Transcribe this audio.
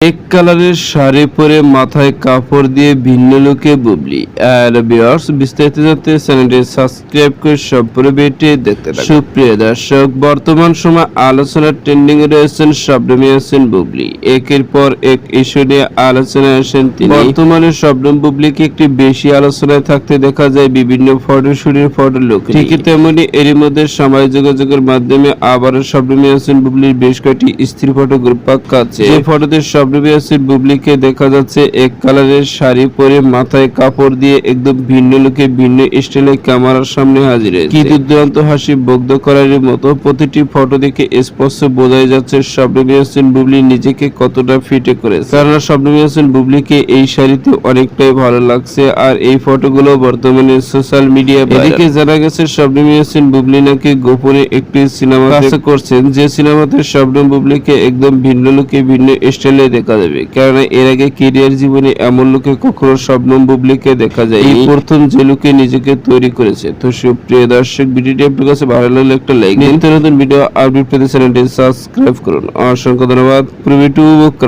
এক কালারের শাড়ি পরে মাথায় কাপড় দিয়ে ভিন্ন লোকে বুবলি। আর বিয়ার্স বিস্তারিত জানতে চ্যানেলটি সাবস্ক্রাইব করে সম্পূর্ণ ভিডিওটি দেখতে থাকুন। সুপ্রিয় দর্শক, বর্তমান সময় আলোচনার ট্রেন্ডিং এ রয়েছেন শবনমী আছেন বুবলি। একের পর এক ইস্যু নিয়ে আলোচনায় আসেন তিনি। বর্তমানে শবনম বুবলিকে একটি বেশি আলোচনায় থাকতে দেখা যায় বিভিন্ন ফটো শুটের ফটো লোক ঠিকই তেমনি এরই মধ্যে সামাজিক যোগাযোগের মাধ্যমে আবারও শবনমী আছেন বুবলির বেশ কয়েকটি স্ত্রী ফটো গ্রুপ পাকাচ্ছে যে ফটোতে শবনমী আছেন বুবলিকে দেখা যাচ্ছে এক কালারের শাড়ি পরে মাথায় কাপড় দিয়ে একদম ভিন্ন লোকে ভিন্ন স্টাইলে ক্যামেরার সামনে হাজির কি দুর্দান্ত হাসি বগ্ধ করার মতো প্রতিটি ফটো দেখে স্পষ্ট বোঝাই যাচ্ছে হাসান বুবলি নিজেকে কতটা ফিটে করেছে। কেননা হাসান বুবলিকে এই শাড়িতে অনেকটাই ভালো লাগছে আর এই ফটোগুলো বর্তমানে সোশ্যাল মিডিয়া এদিকে জানা গেছে শবনমী হাসান বুবলি নাকি গোপনে একটি সিনেমা করছেন। যে সিনেমাতে শবনম বুবলিকে একদম ভিন্ন লোকে ভিন্ন স্টাইলে দেখা যাবে। কারণ এর আগে কেরিয়ার জীবনে এমন লোকে কখনো শবনম বুবলিকে দেখা যায় এই প্রথম যে লোকে নিজেকে তৈরি করেছে। তো সুপ্রিয় দর্শক ভিডিওটি আপনার কাছে ভালো লাগলে একটা লাইক নিত্য নতুন ভিডিও আপডেট পেতে চ্যানেলটি সাবস্ক্রাইব করুন। অসংখ্য ধন্যবাদ। প্রবি করার